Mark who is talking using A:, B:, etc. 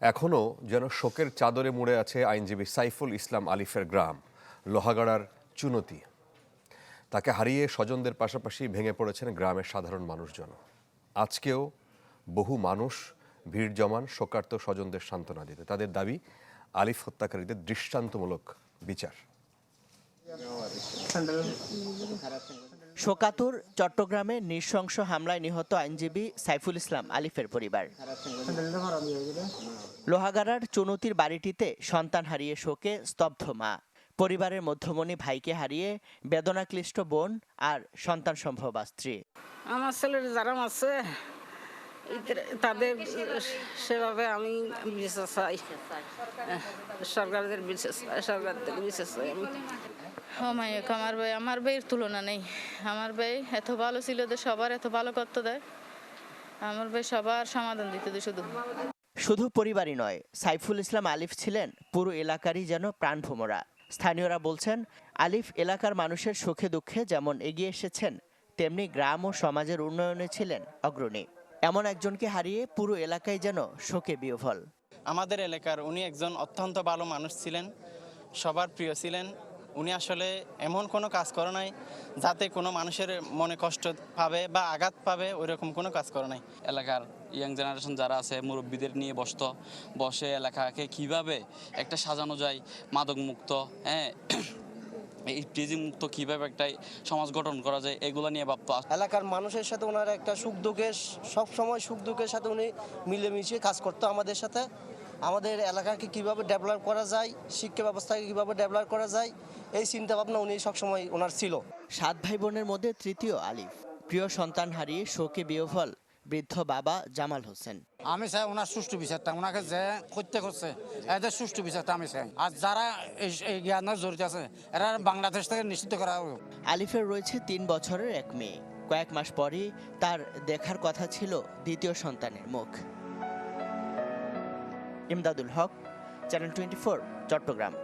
A: এখনও যেন শোকের চাদরে মুড়ে আছে আইনজীবী সাইফুল ইসলাম আলিফের গ্রাম, লোহাগাড়ার চুনতি। তাকে হারিয়ে স্বজনদের পাশাপাশি ভেঙে পড়েছেন গ্রামের সাধারণ মানুষজন। আজকেও বহু মানুষ ভিড় জমান শোকার্ত স্বজনদের সান্ত্বনা দিতে। তাদের দাবি, আলিফ হত্যাকারীদের দৃষ্টান্তমূলক বিচার।
B: শোকাতুর চট্টগ্রামে নৃশংস হামলায় নিহত আইনজীবী সাইফুল ইসলাম আলিফের পরিবার। লোহাগাড়ার চুনতির বাড়িটিতে সন্তান হারিয়ে শোকে স্তব্ধ মা। পরিবারের মধ্যমণি ভাইকে হারিয়ে বেদনাক্লিষ্ট বোন আর সন্তান সম্ভব স্ত্রী।
C: আমার ছেলের যারা আছে তাদের সেভাবে আমি বিচার চাই। সরকারদের বিচার চাই সরকারদের বিচার চাই আমি।
D: হমায়ক আমার ভাই আমার ভাইয়ের তুলনা নেই। আমার ভাই এত ভালো ছিল যে সবার এত ভালো করতে দেয় আমার ভাই সবার সমাধান দিতে দেয় শুধু।
B: শুধু পরিবারই নয় সাইফুল ইসলাম আলিফ ছিলেন পুরো এলাকারই যেন প্রাণভোমরা। স্থানীয়রা বলছেন আলিফ এলাকার মানুষের সুখে দুঃখে যেমন এগিয়ে এসেছেন তেমনি গ্রাম ও সমাজের উন্নয়নে ছিলেন অগ্রণী। এমন একজনকে হারিয়ে পুরো এলাকায় যেন শোকে বিহ্বল।
E: আমাদের এলাকার উনি একজন অত্যন্ত ভালো মানুষ ছিলেন সবার প্রিয় ছিলেন। উনি আসলে এমন কোনো কাজ করে নাই যাতে কোনো মানুষের মনে কষ্ট পাবে বা আঘাত পাবে ওইরকম কোনো কাজ করে নাই।
F: এলাকার ইয়াং জেনারেশন যারা আছে মুরব্বীদের নিয়ে বসত বসে এলাকাকে কীভাবে একটা সাজানো যায় মাদক মুক্ত হ্যাঁ এই মুক্ত কীভাবে একটা সমাজ গঠন করা যায় এগুলো নিয়ে ভাবতো
G: এলাকার মানুষের সাথে ওনার একটা সুখ দুঃখের সব সময় সুখ দুঃখের সাথে উনি মিলেমিশে কাজ করতো আমাদের সাথে। আমাদের এলাকাকে কীভাবে ডেভেলপ করা যায় শিক্ষা ব্যবস্থাকে কীভাবে ডেভেলপ করা যায় এই চিন্তা ভাবনা উনি সবসময় ওনার ছিল।
B: সাত ভাই বোনের মধ্যে তৃতীয় আলিফ। প্রিয় সন্তান হারিয়ে শোকে বিহ্বল। বৃদ্ধ বাবা জামাল হোসেন।
H: আমি চাই ওনার সুষ্ঠু বিচারটা ওনাকে যে করতে করছে এদের সুষ্ঠু বিচারটা আমি চাই। আর যারা এই জ্ঞানের জড়িত আছে এরা বাংলাদেশ থেকে নিষিদ্ধ করা হোক
B: আলিফের রয়েছে তিন বছরের এক মেয়ে। কয়েক মাস পরই তার দেখার কথা ছিল দ্বিতীয় সন্তানের মুখ। Imdadul Haque channel twenty four Chittagong.